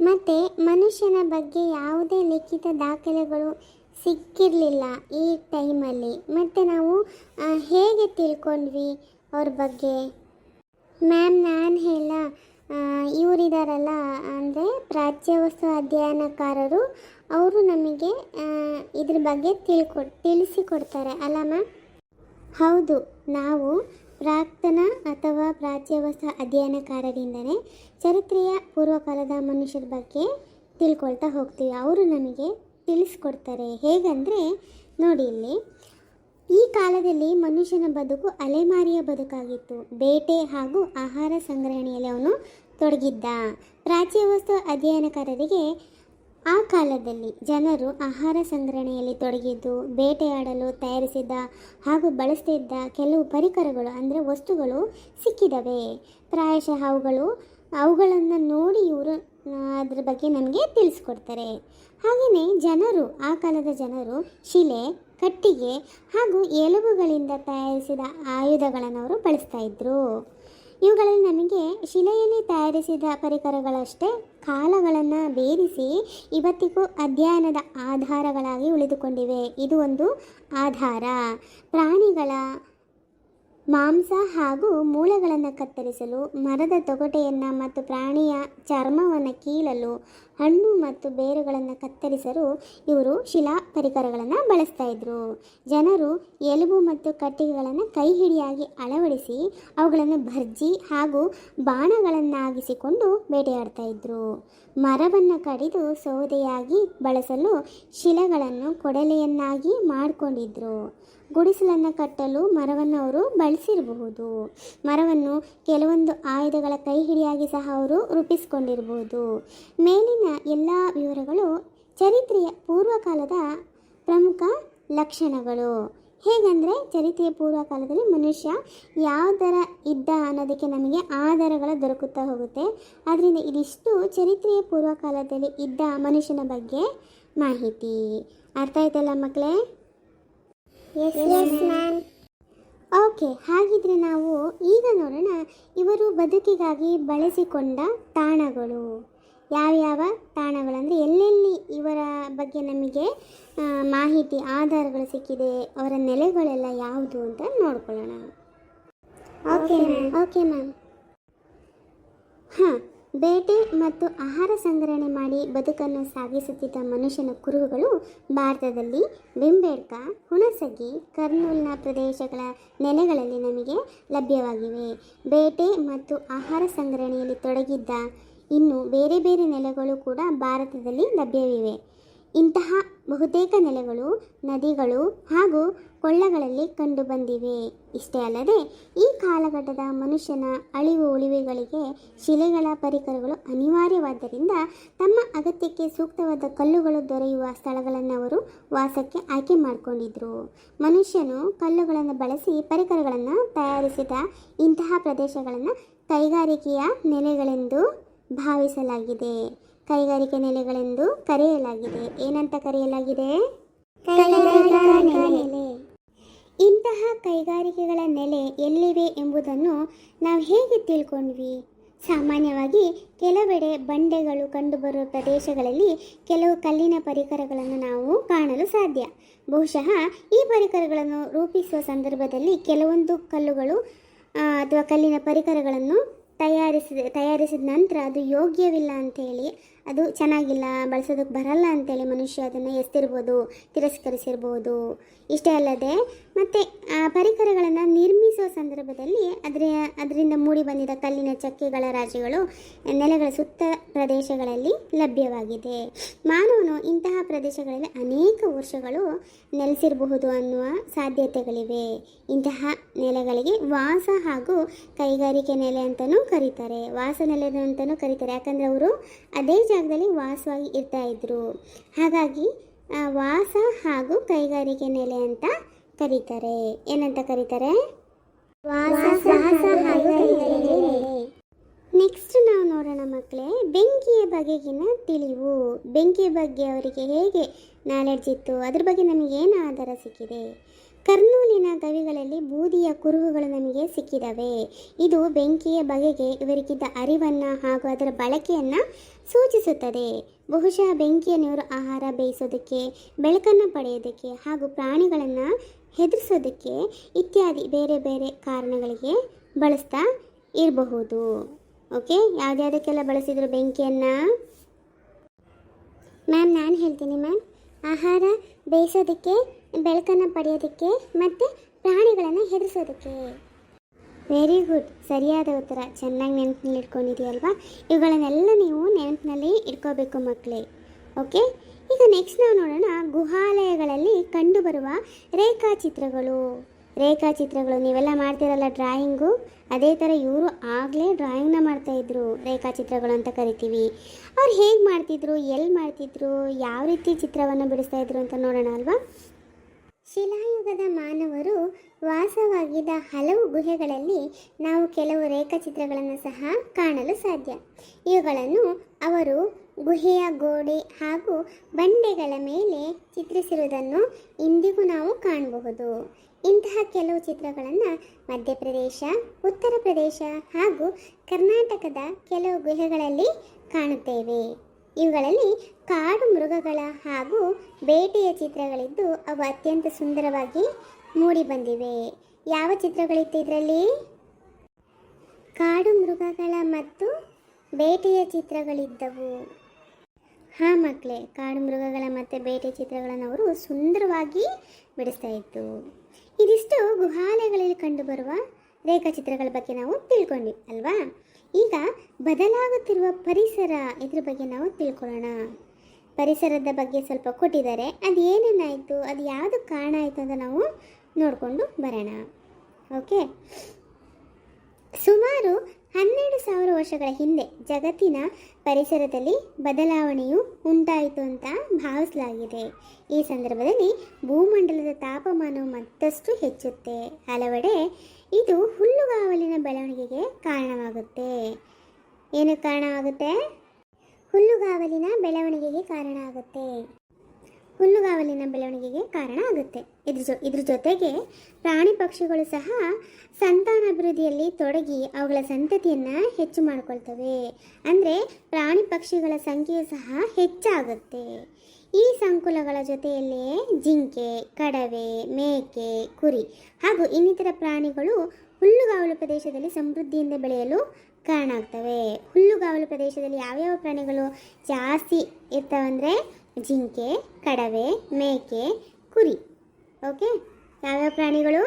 S2: ಮತ್ತು ಮನುಷ್ಯನ ಬಗ್ಗೆ ಯಾವುದೇ ಲಿಖಿತ ದಾಖಲೆಗಳು ಸಿಕ್ಕಿರಲಿಲ್ಲ ಈ ಟೈಮಲ್ಲಿ. ಮತ್ತು ನಾವು ಹೇಗೆ ತಿಳ್ಕೊಂಡ್ವಿ ಅವ್ರ ಬಗ್ಗೆ? ಮ್ಯಾಮ್ ನಾನು ಹೇಳ ಇವರಿದಾರಲ್ಲ ಅಂದರೆ ಪ್ರಾಚ್ಯ ವಸ್ತು ಅಧ್ಯಯನಕಾರರು, ಅವರು ನಮಗೆ ಇದ್ರ ಬಗ್ಗೆ ತಿಳ್ಕೊ, ತಿಳಿಸಿಕೊಡ್ತಾರೆ. ಅಲ್ಲ ಮ್ಯಾಮ್ ಹೌದು, ನಾವು ಪ್ರಾಕ್ತನ ಅಥವಾ ಪ್ರಾಚ್ಯ ವಸ್ತು ಅಧ್ಯಯನಕಾರರಿಂದಲೇ ಚರಿತ್ರೆಯ ಪೂರ್ವಕಾಲದ ಮನುಷ್ಯರ ಬಗ್ಗೆ ತಿಳ್ಕೊಳ್ತಾ ಹೋಗ್ತೀವಿ. ಅವರು ನಮಗೆ ತಿಳಿಸ್ಕೊಡ್ತಾರೆ. ಹೇಗಂದರೆ, ನೋಡಿ ಇಲ್ಲಿ ಈ ಕಾಲದಲ್ಲಿ ಮನುಷ್ಯನ ಬದುಕು ಅಲೆಮಾರಿಯ ಬದುಕಾಗಿತ್ತು. ಬೇಟೆ ಹಾಗೂ ಆಹಾರ ಸಂಗ್ರಹಣೆಯಲ್ಲಿ ಅವನು ತೊಡಗಿದ್ದ. ಪ್ರಾಚ್ಯ ವಸ್ತು ಅಧ್ಯಯನಕಾರರಿಗೆ ಆ ಕಾಲದಲ್ಲಿ ಜನರು ಆಹಾರ ಸಂಗ್ರಹಣೆಯಲ್ಲಿ ತೊಡಗಿದ್ದು, ಬೇಟೆಯಾಡಲು ತಯಾರಿಸಿದ್ದ ಹಾಗೂ ಬಳಸ್ತಿದ್ದ ಕೆಲವು ಪರಿಕರಗಳು, ಅಂದರೆ ವಸ್ತುಗಳು ಸಿಕ್ಕಿದವೆ. ಪ್ರಾಯಶಃ ಅವುಗಳು, ಅವುಗಳನ್ನು ನೋಡಿ ಇವರು ಅದ್ರ ಬಗ್ಗೆ ನಮಗೆ ತಿಳಿಸ್ಕೊಡ್ತಾರೆ. ಹಾಗೆಯೇ ಜನರು, ಆ ಕಾಲದ ಜನರು, ಶಿಲೆ ಕಟ್ಟಿಗೆ ಹಾಗೂ ಎಲುಬುಗಳಿಂದ ತಯಾರಿಸಿದ ಆಯುಧಗಳನ್ನು ಅವರು ಬಳಸ್ತಾ ಇದ್ರು. ಇವುಗಳಲ್ಲಿ ನಮಗೆ ಶಿಲೆಯಲ್ಲಿ ತಯಾರಿಸಿದ ಪರಿಕರಗಳಷ್ಟೇ ಕಾಲಗಳನ್ನು ಬೇರಿಸಿ ಇವತ್ತಿಗೂ ಅಧ್ಯಯನದ ಆಧಾರಗಳಾಗಿ ಉಳಿದುಕೊಂಡಿವೆ. ಇದು ಒಂದು ಆಧಾರ. ಪ್ರಾಣಿಗಳ ಮಾಂಸ ಹಾಗೂ ಮೂಳೆಗಳನ್ನು ಕತ್ತರಿಸಲು, ಮರದ ತೊಗಟೆಯನ್ನು ಮತ್ತು ಪ್ರಾಣಿಯ ಚರ್ಮವನ್ನು ಕೀಳಲು, ಹಣ್ಣು ಮತ್ತು ಬೇರುಗಳನ್ನು ಕತ್ತರಿಸಲು ಇವರು ಶಿಲಾ ಪರಿಕರಗಳನ್ನು ಬಳಸ್ತಾ ಇದ್ರು. ಜನರು ಎಲುಬು ಮತ್ತು ಕಟ್ಟಿಗೆಗಳನ್ನು ಕೈ ಹಿಡಿಯಾಗಿ ಅಳವಡಿಸಿ ಅವುಗಳನ್ನು ಭರ್ಜಿ ಹಾಗೂ ಬಾಣಗಳನ್ನಾಗಿಸಿಕೊಂಡು ಬೇಟೆಯಾಡ್ತಾ ಇದ್ರು. ಮರವನ್ನು ಕಡಿದು ಸೌದೆಯಾಗಿ ಬಳಸಲು ಶಿಲೆಗಳನ್ನು ಕೊಡಲೆಯನ್ನಾಗಿ ಮಾಡಿಕೊಂಡಿದ್ರು. ಗುಡಿಸಲನ್ನು ಕಟ್ಟಲು ಮರವನ್ನು ಅವರು ಬಳಸಿರಬಹುದು. ಮರವನ್ನು ಕೆಲವೊಂದು ಆಯುಧಗಳ ಕೈ ಹಿಡಿಯಾಗಿ ಸಹ ಅವರು ರೂಪಿಸಿಕೊಂಡಿರಬಹುದು. ಮೇಲಿನ ಎಲ್ಲ ವಿವರಗಳು ಚರಿತ್ರೆಯ ಪೂರ್ವಕಾಲದ ಪ್ರಮುಖ ಲಕ್ಷಣಗಳು. ಹೇಗಂದರೆ ಚರಿತ್ರೆಯ ಪೂರ್ವಕಾಲದಲ್ಲಿ ಮನುಷ್ಯ ಯಾವ ಥರ ಇದ್ದ ಅನ್ನೋದಕ್ಕೆ ನಮಗೆ ಆಧಾರಗಳು ದೊರಕುತ್ತಾ ಹೋಗುತ್ತೆ. ಆದ್ದರಿಂದ ಇದಿಷ್ಟು ಚರಿತ್ರೆಯ ಪೂರ್ವಕಾಲದಲ್ಲಿ ಇದ್ದ ಮನುಷ್ಯನ ಬಗ್ಗೆ ಮಾಹಿತಿ. ಅರ್ಥ ಆಯ್ತಲ್ಲ ಮಕ್ಕಳೇ? ಎಸ್ ಮ್ಯಾಮ್ ಓಕೆ ಹಾಗಿದ್ರೆ ನಾವು ಈಗ ನೋಡೋಣ ಇವರು ಬದುಕಿಗಾಗಿ ಬಳಸಿಕೊಂಡ ತಾಣಗಳು. ಯಾವ್ಯಾವ ತಾಣಗಳಂದರೆ ಎಲ್ಲೆಲ್ಲಿ ಇವರ ಬಗ್ಗೆ ನಮಗೆ ಮಾಹಿತಿ ಆಧಾರಗಳು ಸಿಕ್ಕಿದೆ ಅವರ ನೆಲೆಗಳೆಲ್ಲ ಯಾವುದು ಅಂತ ನೋಡ್ಕೊಳ್ಳೋಣ. ಓಕೆ ಮ್ಯಾಮ್ ಓಕೆ ಮ್ಯಾಮ್ ಹಾಂ ಬೇಟೆ ಮತ್ತು ಆಹಾರ ಸಂಗ್ರಹಣೆ ಮಾಡಿ ಬದುಕನ್ನು ಸಾಗಿಸುತ್ತಿದ್ದ ಮನುಷ್ಯನ ಕುರುಹುಗಳು ಭಾರತದಲ್ಲಿ ಬಿಂಬೇಡ್ಕ ಹುಣಸಗಿ, ಕರ್ನೂಲ್ನ ಪ್ರದೇಶಗಳ ನೆಲೆಗಳಲ್ಲಿ ನಮಗೆ ಲಭ್ಯವಾಗಿವೆ. ಬೇಟೆ ಮತ್ತು ಆಹಾರ ಸಂಗ್ರಹಣೆಯಲ್ಲಿ ತೊಡಗಿದ್ದ ಇನ್ನು ಬೇರೆ ಬೇರೆ ನೆಲೆಗಳು ಕೂಡ ಭಾರತದಲ್ಲಿ ಲಭ್ಯವಿವೆ. ಇಂತಹ ಬಹುತೇಕ ನೆಲೆಗಳು, ನದಿಗಳು ಹಾಗೂ ಕೊಳ್ಳಗಳಲ್ಲಿ ಕಂಡುಬಂದಿವೆ. ಇಷ್ಟೇ ಅಲ್ಲದೆ, ಈ ಕಾಲಘಟ್ಟದ ಮನುಷ್ಯನ ಅಳಿವು ಉಳಿವೆಗಳಿಗೆ ಶಿಲೆಗಳ ಪರಿಕರಗಳು ಅನಿವಾರ್ಯವಾದ್ದರಿಂದ ತಮ್ಮ ಅಗತ್ಯಕ್ಕೆ ಸೂಕ್ತವಾದ ಕಲ್ಲುಗಳು ದೊರೆಯುವ ಸ್ಥಳಗಳನ್ನು ಅವರು ವಾಸಕ್ಕೆ ಆಯ್ಕೆ ಮಾಡಿಕೊಂಡಿದ್ರು. ಮನುಷ್ಯನು ಕಲ್ಲುಗಳನ್ನು ಬಳಸಿ ಪರಿಕರಗಳನ್ನು ತಯಾರಿಸಿದ ಇಂತಹ ಪ್ರದೇಶಗಳನ್ನು ಕೈಗಾರಿಕೆಯ ನೆಲೆಗಳೆಂದು ಭಾವಿಸಲಾಗಿದೆ. ಕೈಗಾರಿಕೆ ನೆಲೆಗಳೆಂದು ಕರೆಯಲಾಗಿದೆ. ಏನಂತ ಕರೆಯಲಾಗಿದೆ? ಕೈಗಾರಿಕಾ ನೆಲೆ. ಇಂತಹ ಕೈಗಾರಿಕೆಗಳ ನೆಲೆ ಎಲ್ಲಿವೆ ಎಂಬುದನ್ನು ನಾವು ಹೇಗೆ ತಿಳ್ಕೊಂಡ್ವಿ? ಸಾಮಾನ್ಯವಾಗಿ ಕೆಲವೆಡೆ ಬಂಡೆಗಳು ಕಂಡುಬರುವ ಪ್ರದೇಶಗಳಲ್ಲಿ ಕೆಲವು ಕಲ್ಲಿನ ಪರಿಕರಗಳನ್ನು ನಾವು ಕಾಣಲು ಸಾಧ್ಯ. ಬಹುಶಃ ಈ ಪರಿಕರಗಳನ್ನು ರೂಪಿಸುವ ಸಂದರ್ಭದಲ್ಲಿ ಕೆಲವೊಂದು ಕಲ್ಲುಗಳು ಅಥವಾ ಕಲ್ಲಿನ ಪರಿಕರಗಳನ್ನು ತಯಾರಿಸಿದ ತಯಾರಿಸಿದ ನಂತರ ಅದು ಯೋಗ್ಯವಿಲ್ಲ ಅಂಥೇಳಿ ಅದು ಚೆನ್ನಾಗಿಲ್ಲ, ಬಳಸೋದಕ್ಕೆ ಬರಲ್ಲ ಅಂತೇಳಿ ಮನುಷ್ಯ ಅದನ್ನು ಎಸ್ತಿರ್ಬೋದು, ತಿರಸ್ಕರಿಸಿರ್ಬೋದು. ಇಷ್ಟೇ ಅಲ್ಲದೆ ಮತ್ತು ಆ ಪರಿಕರಗಳನ್ನು ನಿರ್ಮಿಸುವ ಸಂದರ್ಭದಲ್ಲಿ ಅದರ, ಅದರಿಂದ ಮೂಡಿ ಬಂದಿದ್ದ ಕಲ್ಲಿನ ಚಕ್ಕೆಗಳ ರಾಜ್ಯಗಳು ನೆಲೆಗಳ ಸುತ್ತ ಪ್ರದೇಶಗಳಲ್ಲಿ ಲಭ್ಯವಾಗಿದೆ. ಮಾನವನು ಇಂತಹ ಪ್ರದೇಶಗಳಲ್ಲಿ ಅನೇಕ ವರ್ಷಗಳು ನೆಲೆಸಿರಬಹುದು ಅನ್ನುವ ಸಾಧ್ಯತೆಗಳಿವೆ. ಇಂತಹ ನೆಲೆಗಳಿಗೆ ವಾಸ ಹಾಗೂ ಕೈಗಾರಿಕೆ ನೆಲೆ ಅಂತಲೂ ಕರೀತಾರೆ. ವಾಸ ನೆಲೆ ಅಂತಲೂ ಕರೀತಾರೆ. ಯಾಕಂದರೆ ಅವರು ಅದೇ ಜಾಗದಲ್ಲಿ ವಾಸವಾಗಿ ಇರ್ತಾ ಇದ್ರು. ಹಾಗಾಗಿ ವಾಸ ಹಾಗೂ ಕೈಗಾರಿಕೆ ನೆಲೆ ಅಂತ ಕರೀತಾರೆ. ಏನಂತ ಕರೀತಾರೆ? ವಾಸ ಹಾಗೂ ಕೈಗಾರಿಕೆ ನೆಲೆ. ನೆಕ್ಸ್ಟ್ ನಾವು ನೋಡೋಣ ಮಕ್ಕಳೇ ಬೆಂಕಿಯ ಬಗೆಗಿನ ತಿಳಿವು. ಬೆಂಕಿಯ ಬಗ್ಗೆ ಅವರಿಗೆ ಹೇಗೆ ನಾಲೆಡ್ಜ್ ಇತ್ತು? ಅದ್ರ ಬಗ್ಗೆ ನಮಗೆ ಏನು ಆಧಾರ ಸಿಕ್ಕಿದೆ? ಕರ್ನೂಲಿನ ಗವಿಗಳಲ್ಲಿ ಬೂದಿಯ ಕುರುಹುಗಳು ನಮಗೆ ಸಿಕ್ಕಿದವೆ. ಇದು ಬೆಂಕಿಯ ಬಗೆಗೆ ಇವರಿಗಿದ್ದ ಅರಿವನ್ನು ಹಾಗೂ ಅದರ ಬಳಕೆಯನ್ನು ಸೂಚಿಸುತ್ತದೆ. ಬಹುಶಃ ಬೆಂಕಿಯನ್ನು ಇವರು ಆಹಾರ ಬೇಯಿಸೋದಕ್ಕೆ, ಬೆಳಕನ್ನು ಪಡೆಯೋದಕ್ಕೆ ಹಾಗೂ ಪ್ರಾಣಿಗಳನ್ನು ಹೆದರಿಸೋದಕ್ಕೆ ಇತ್ಯಾದಿ ಬೇರೆ ಬೇರೆ ಕಾರಣಗಳಿಗೆ ಬಳಸ್ತಾ ಇರಬಹುದು. ಓಕೆ? ಯಾವುದ್ಯಾವುದಕ್ಕೆಲ್ಲ ಬಳಸಿದ್ರು ಬೆಂಕಿಯನ್ನು? ಮ್ಯಾಮ್, ನಾನು ಹೇಳ್ತೀನಿ ಮ್ಯಾಮ್. ಆಹಾರ ಬೇಯಿಸೋದಕ್ಕೆ ಬೆಳಕನ್ನು ಪಡೆಯೋದಕ್ಕೆ ಮತ್ತು ಪ್ರಾಣಿಗಳನ್ನು ಹೆದರಿಸೋದಕ್ಕೆ. ವೆರಿ ಗುಡ್ ಸರಿಯಾದ ಉತ್ತರ. ಚೆನ್ನಾಗಿ ನೆನಪಿನಲ್ಲಿ ಇಟ್ಕೊಂಡಿದೆಯಲ್ವಾ ಇವುಗಳನ್ನೆಲ್ಲ ನೀವು ನೆನಪಿನಲ್ಲಿ ಇಟ್ಕೋಬೇಕು ಮಕ್ಕಳೇ. ಓಕೆ ಈಗ ನೆಕ್ಸ್ಟ್ ನಾವು ನೋಡೋಣ ಗುಹಾಲಯಗಳಲ್ಲಿ ಕಂಡುಬರುವ ರೇಖಾಚಿತ್ರಗಳು. ರೇಖಾಚಿತ್ರಗಳು, ನೀವೆಲ್ಲ ಮಾಡ್ತಿರಲ್ಲ ಡ್ರಾಯಿಂಗು ಅದೇ ಥರ ಇವರು ಆಗಲೇ ಡ್ರಾಯಿಂಗ್ನ ಮಾಡ್ತಾಯಿದ್ರು, ರೇಖಾಚಿತ್ರಗಳು ಅಂತ ಕರಿತೀವಿ. ಅವ್ರು ಹೇಗೆ ಮಾಡ್ತಿದ್ರು ಎಲ್ಲಿ ಮಾಡ್ತಿದ್ರು, ಯಾವ ರೀತಿ ಚಿತ್ರವನ್ನು ಬಿಡಿಸ್ತಾಯಿದ್ರು ಅಂತ ನೋಡೋಣ ಅಲ್ವಾ? ಶಿಲಾಯುಗದ ಮಾನವರು ವಾಸವಾಗಿದ್ದ ಹಲವು ಗುಹೆಗಳಲ್ಲಿ ನಾವು ಕೆಲವು ರೇಖಾಚಿತ್ರಗಳನ್ನು ಸಹ ಕಾಣಲು ಸಾಧ್ಯ. ಇವುಗಳನ್ನು ಅವರು ಗುಹೆಯ ಗೋಡೆ ಹಾಗೂ ಬಂಡೆಗಳ ಮೇಲೆ ಚಿತ್ರಿಸಿರುವುದನ್ನು ಇಂದಿಗೂ ನಾವು ಕಾಣಬಹುದು. ಇಂತಹ ಕೆಲವು ಚಿತ್ರಗಳನ್ನು ಮಧ್ಯಪ್ರದೇಶ, ಉತ್ತರ ಪ್ರದೇಶ ಹಾಗೂ ಕರ್ನಾಟಕದ ಕೆಲವು ಗುಹೆಗಳಲ್ಲಿ ಕಾಣುತ್ತೇವೆ. ಇವುಗಳಲ್ಲಿ ಕಾಡು ಮೃಗಗಳ ಹಾಗೂ ಬೇಟೆಯ ಚಿತ್ರಗಳಿದ್ದು ಅವು ಅತ್ಯಂತ ಸುಂದರವಾಗಿ ಮೂಡಿಬಂದಿವೆ ಯಾವ ಚಿತ್ರಗಳಿತ್ತು ಇದರಲ್ಲಿ? ಕಾಡು ಮೃಗಗಳ ಮತ್ತು ಬೇಟೆಯ ಚಿತ್ರಗಳಿದ್ದವು. ಹಾಂ ಮಕ್ಕಳೇ, ಕಾಡು ಮೃಗಗಳ ಮತ್ತು ಬೇಟೆ ಚಿತ್ರಗಳನ್ನು ಅವರು ಸುಂದರವಾಗಿ ಬಿಡಿಸ್ತಾ ಇತ್ತು ಇದಿಷ್ಟು ಗುಹಾಲಯಗಳಲ್ಲಿ ಕಂಡುಬರುವ ರೇಖಾಚಿತ್ರಗಳ ಬಗ್ಗೆ ನಾವು ತಿಳ್ಕೊಂಡ್ವಿ ಅಲ್ವಾ? ಈಗ ಬದಲಾಗುತ್ತಿರುವ ಪರಿಸರ ಇದ್ರ ಬಗ್ಗೆ ನಾವು ತಿಳ್ಕೊಳ್ಳೋಣ. ಪರಿಸರದ ಬಗ್ಗೆ ಸ್ವಲ್ಪ ಕೊಟ್ಟಿದ್ದಾರೆ. ಅದು ಏನೇನಾಯಿತು, ಅದು ಯಾವುದು ಕಾರಣ ಆಯಿತು ಅಂತ ನಾವು ನೋಡಿಕೊಂಡು ಬರೋಣ. ಓಕೆ? ಸುಮಾರು ಹನ್ನೆರಡು ಸಾವಿರ ವರ್ಷಗಳ ಹಿಂದೆ ಜಗತ್ತಿನ ಪರಿಸರದಲ್ಲಿ ಬದಲಾವಣೆಯು ಉಂಟಾಯಿತು ಅಂತ ಭಾವಿಸಲಾಗಿದೆ. ಈ ಸಂದರ್ಭದಲ್ಲಿ ಭೂಮಂಡಲದ ತಾಪಮಾನವು ಮತ್ತಷ್ಟು ಹೆಚ್ಚುತ್ತೆ. ಹಲವೆಡೆ ಇದು ಹುಲ್ಲುಗಾವಲಿನ ಬೆಳವಣಿಗೆಗೆ ಕಾರಣವಾಗುತ್ತೆ. ಏನು ಕಾರಣವಾಗುತ್ತೆ? ಹುಲ್ಲುಗಾವಲಿನ ಬೆಳವಣಿಗೆಗೆ ಕಾರಣ ಆಗುತ್ತೆ ಹುಲ್ಲುಗಾವಲಿನ ಬೆಳವಣಿಗೆಗೆ ಕಾರಣ ಆಗುತ್ತೆ. ಇದ್ರ ಜೊ, ಇದ್ರ ಜೊತೆಗೆ ಪ್ರಾಣಿ ಪಕ್ಷಿಗಳು ಸಹ ಸಂತಾನಾಭಿವೃದ್ಧಿಯಲ್ಲಿ ತೊಡಗಿ ಅವುಗಳ ಸಂತತಿಯನ್ನು ಹೆಚ್ಚು ಮಾಡ್ಕೊಳ್ತವೆ. ಅಂದರೆ ಪ್ರಾಣಿ ಪಕ್ಷಿಗಳ ಸಂಖ್ಯೆಯು ಸಹ ಹೆಚ್ಚಾಗುತ್ತೆ. ಈ ಸಂಕುಲಗಳ ಜೊತೆಯಲ್ಲಿಯೇ ಜಿಂಕೆ, ಕಡವೆ, ಮೇಕೆ, ಕುರಿ ಹಾಗೂ ಇನ್ನಿತರ ಪ್ರಾಣಿಗಳು ಹುಲ್ಲುಗಾವಲು ಪ್ರದೇಶದಲ್ಲಿ ಸಮೃದ್ಧಿಯಿಂದ ಬೆಳೆಯಲು ಕಾರಣ ಆಗ್ತವೆ ಹುಲ್ಲುಗಾವಲು ಪ್ರದೇಶದಲ್ಲಿ ಯಾವ್ಯಾವ ಪ್ರಾಣಿಗಳು ಜಾಸ್ತಿ ಇರ್ತಾವಂದರೆ ಜಿಂಕೆ, ಕಡವೆ, ಮೇಕೆ, ಕುರಿ. ಓಕೆ? ಯಾವ್ಯಾವ ಪ್ರಾಣಿಗಳು?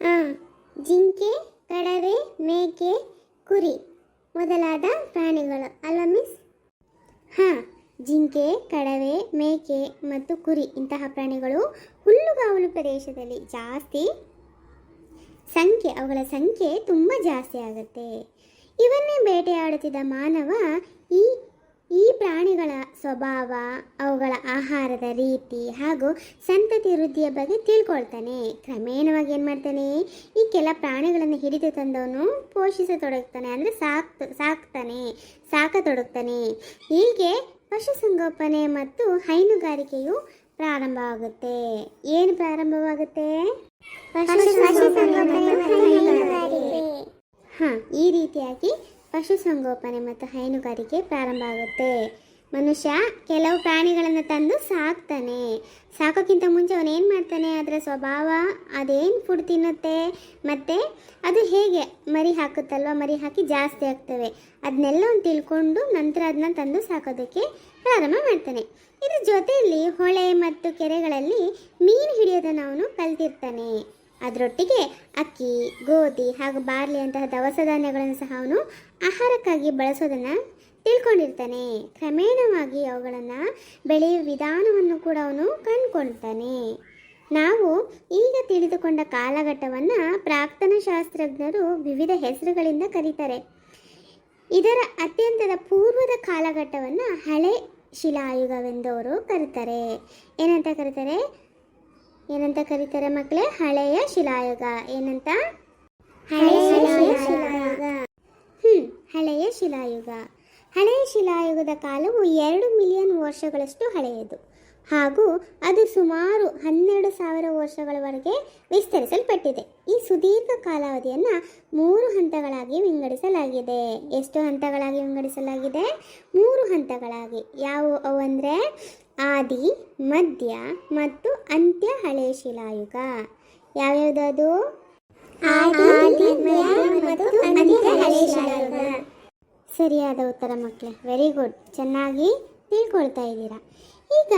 S2: ಹಾಂ ಜಿಂಕೆ, ಕಡವೆ, ಮೇಕೆ, ಕುರಿ ಮೊದಲಾದ ಪ್ರಾಣಿಗಳು. ಅಲ್ಲ, ಮಿಸ್? ಹಾಂ. ಜಿಂಕೆ, ಕಡವೆ, ಮೇಕೆ ಮತ್ತು ಕುರಿ ಇಂತಹ ಪ್ರಾಣಿಗಳು ಹುಲ್ಲುಗಾವಲು ಪ್ರದೇಶದಲ್ಲಿ ಜಾಸ್ತಿ ಸಂಖ್ಯೆ, ಅವುಗಳ ಸಂಖ್ಯೆ ತುಂಬ ಜಾಸ್ತಿ ಆಗುತ್ತೆ. ಇವನ್ನೇ ಬೇಟೆಯಾಡುತ್ತಿದ್ದ ಮಾನವ ಈ ಈ ಪ್ರಾಣಿಗಳ ಸ್ವಭಾವ, ಅವುಗಳ ಆಹಾರದ ರೀತಿ ಹಾಗೂ ಸಂತತಿ ವೃದ್ಧಿಯ ಬಗ್ಗೆ ತಿಳ್ಕೊಳ್ತಾನೆ. ಕ್ರಮೇಣವಾಗಿ ಏನು ಮಾಡ್ತಾನೆ? ಈ ಕೆಲ ಪ್ರಾಣಿಗಳನ್ನು ಹಿಡಿದು ತಂದವನು ಪೋಷಿಸತೊಡಗ್ತಾನೆ, ಅಂದರೆ ಸಾಕ್ ಸಾಕ್ತಾನೆ, ಸಾಕತೊಡಗ್ತಾನೆ. ಹೀಗೆ ಪಶುಸಂಗೋಪನೆ ಮತ್ತು ಹೈನುಗಾರಿಕೆಯು ಪ್ರಾರಂಭವಾಗುತ್ತೆ. ಏನು ಪ್ರಾರಂಭವಾಗುತ್ತೆ? ಹಾಂ ಈ ರೀತಿಯಾಗಿ ಪಶುಸಂಗೋಪನೆ ಮತ್ತು ಹೈನುಗಾರಿಕೆ ಪ್ರಾರಂಭ ಆಗುತ್ತೆ. ಮನುಷ್ಯ ಕೆಲವು ಪ್ರಾಣಿಗಳನ್ನು ತಂದು ಸಾಕ್ತಾನೆ. ಸಾಕೋಕ್ಕಿಂತ ಮುಂಚೆ ಅವನು ಏನು ಮಾಡ್ತಾನೆ? ಅದರ ಸ್ವಭಾವ, ಅದೇನು ಫುಡ್ ತಿನ್ನುತ್ತೆ? ಮತ್ತು ಅದು ಹೇಗೆ ಮರಿ ಹಾಕುತ್ತಲ್ವ? ಮರಿ ಹಾಕಿ ಜಾಸ್ತಿ ಆಗ್ತವೆ ಅದನ್ನೆಲ್ಲ ಒಂದು ತಿಳ್ಕೊಂಡು ನಂತರ ಅದನ್ನ ತಂದು ಸಾಕೋದಕ್ಕೆ ಪ್ರಾರಂಭ ಮಾಡ್ತಾನೆ. ಇದ್ರ ಜೊತೆಯಲ್ಲಿ ಹೊಳೆ ಮತ್ತು ಕೆರೆಗಳಲ್ಲಿ ಮೀನು ಹಿಡಿಯೋದನ್ನು ಅವನು ಕಲ್ತಿರ್ತಾನೆ. ಅದರೊಟ್ಟಿಗೆ ಅಕ್ಕಿ, ಗೋಧಿ ಹಾಗೂ ಬಾರ್ಲಿ ಅಂತಹ ದವಸ ಧಾನ್ಯಗಳನ್ನು ಸಹ ಅವನು ಆಹಾರಕ್ಕಾಗಿ ಬಳಸೋದನ್ನು ತಿಳ್ಕೊಂಡಿರ್ತಾನೆ. ಕ್ರಮೇಣವಾಗಿ ಅವುಗಳನ್ನು ಬೆಳೆಯುವ ವಿಧಾನವನ್ನು ಕೂಡ ಅವನು ಕಂಡುಕೊಳ್ತಾನೆ. ನಾವು ಈಗ ತಿಳಿದುಕೊಂಡ ಕಾಲಘಟ್ಟವನ್ನು ಪ್ರಾಕ್ತನ ಶಾಸ್ತ್ರಜ್ಞರು ವಿವಿಧ ಹೆಸರುಗಳಿಂದ ಕರೀತಾರೆ. ಇದರ ಅತ್ಯಂತದ ಪೂರ್ವದ ಕಾಲಘಟ್ಟವನ್ನು ಹಳೆ ಶಿಲಾಯುಗವೆಂದು ಅವರು ಕರೀತಾರೆ. ಏನಂತ ಕರೀತಾರೆ? ಏನಂತ ಕರೀತಾರೆ ಮಕ್ಕಳೇ? ಹಳೆಯ ಶಿಲಾಯುಗ. ಏನಂತ? ಹಳೆಯ ಶಿಲಾಯುಗ. ಹ್ಮ್ ಹಳೆಯ ಶಿಲಾಯುಗ. ಹಳೆಯ ಶಿಲಾಯುಗದ ಕಾಲವು ಎರಡು ಮಿಲಿಯನ್ ವರ್ಷಗಳಷ್ಟು ಹಳೆಯದು. ಹಾಗೂ ಅದು ಸುಮಾರು ಹನ್ನೆರಡು ಸಾವಿರ ವರ್ಷಗಳವರೆಗೆ ವಿಸ್ತರಿಸಲ್ಪಟ್ಟಿದೆ. ಈ ಸುದೀರ್ಘ ಕಾಲಾವಧಿಯನ್ನು ಮೂರು ಹಂತಗಳಾಗಿ ವಿಂಗಡಿಸಲಾಗಿದೆ. ಎಷ್ಟು ಹಂತಗಳಾಗಿ ವಿಂಗಡಿಸಲಾಗಿದೆ? ಮೂರು ಹಂತಗಳಾಗಿ. ಯಾವುವು ಅಂದರೆ? ಆದಿ, ಮಧ್ಯ ಮತ್ತು ಅಂತ್ಯ ಹಳೆಯ ಶಿಲಾಯುಗ. ಯಾವ್ಯಾವುದದು ಆದಿ, ಮಧ್ಯ ಮತ್ತು ಅಂತ್ಯ ಹಳೆಯ ಶಿಲಾಯುಗ. ಸರಿಯಾದ ಉತ್ತರ ಮಕ್ಕಳೇ ವೆರಿ ಗುಡ್ ಚೆನ್ನಾಗಿ ತಿಳ್ಕೊಳ್ತಾ ಇದ್ದೀರಾ. ಈಗ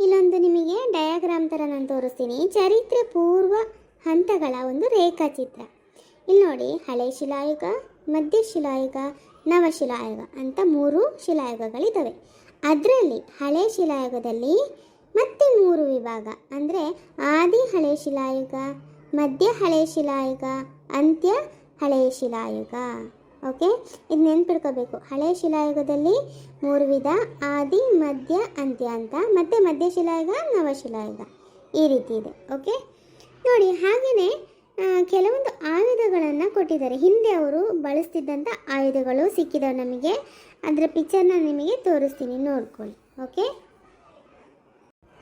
S2: ಇಲ್ಲೊಂದು ನಿಮಗೆ ಡಯಾಗ್ರಾಮ್ ಥರ ನಾನು ತೋರಿಸ್ತೀನಿ. ಚರಿತ್ರೆ ಪೂರ್ವ ಹಂತಗಳ ಒಂದು ರೇಖಾಚಿತ್ರ. ಇಲ್ಲಿ ನೋಡಿ, ಹಳೆ ಶಿಲಾಯುಗ, ಮಧ್ಯ ಶಿಲಾಯುಗ ನವಶಿಲಾಯುಗ ಅಂತ ಮೂರು ಶಿಲಾಯುಗಗಳಿದ್ದಾವೆ ಅದರಲ್ಲಿ ಹಳೆ ಶಿಲಾಯುಗದಲ್ಲಿ ಮತ್ತೆ ಮೂರು ವಿಭಾಗ. ಅಂದರೆ ಆದಿ ಹಳೆ ಶಿಲಾಯುಗ, ಮಧ್ಯ ಹಳೆ ಶಿಲಾಯುಗ, ಅಂತ್ಯ ಹಳೆಯ ಶಿಲಾಯುಗ. ಓಕೆ? ಇದು ನೆನ್ಪಿಡ್ಕೋಬೇಕು. ಹಳೆಯ ಶಿಲಾಯುಗದಲ್ಲಿ ಮೂರು ವಿಧ, ಆದಿ, ಮಧ್ಯ, ಅಂತ್ಯ ಅಂತ. ಮತ್ತು ಮಧ್ಯ ಶಿಲಾಯುಗ ನವಶಿಲಾಯುಗ ಈ ರೀತಿ ಇದೆ. ಓಕೆ? ನೋಡಿ ಹಾಗೆಯೇ ಕೆಲವೊಂದು ಆಯುಧಗಳನ್ನು ಕೊಟ್ಟಿದ್ದಾರೆ. ಹಿಂದೆ ಅವರು ಬಳಸ್ತಿದ್ದಂಥ ಆಯುಧಗಳು ಸಿಕ್ಕಿದಾವೆ ನಮಗೆ. ಅದರ ಪಿಕ್ಚರ್ನ ನಿಮಗೆ ತೋರಿಸ್ತೀನಿ. ನೋಡ್ಕೊಳ್ಳಿ. ಓಕೆ?